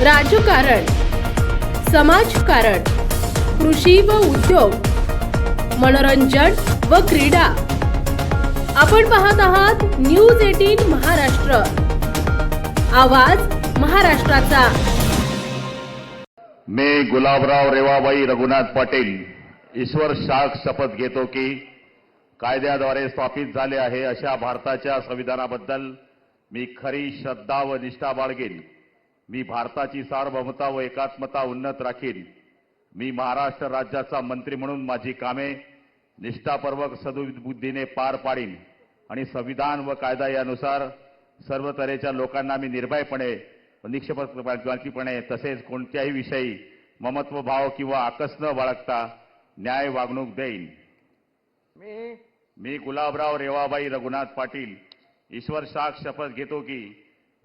राजकारण समाजकारण कृषी व उद्योग मनोरंजन व क्रीडा. आपण पाहत आहात न्यूज एटीन महाराष्ट्र. आवाज महाराष्ट्राचा. मी गुलाबराव रेवाबाई रघुनाथ पाटील ईश्वर शाख शपथ घेतो की कायद्याद्वारे स्थापित झाले आहे अशा भारताच्या संविधानाबद्दल मी खरी श्रद्धा व निष्ठा बाळगेन. मी भारताची सार्वभौमता व एकात्मता उन्नत राखीन. मी महाराष्ट्र राज्याचा मंत्री म्हणून माझी कामे निष्ठापूर्वक सदुबुद्धीने पार पाडीन आणि संविधान व कायदा यानुसार सर्व तऱ्हेच्या लोकांना मी निर्भयपणे व निक्षेपणे तसेच कोणत्याही विषयी ममत्व भाव किंवा आकस न बाळगता न्याय वागणूक देईन. मी मी गुलाबराव रेवाबाई रघुनाथ पाटील ईश्वर शाख शपथ घेतो की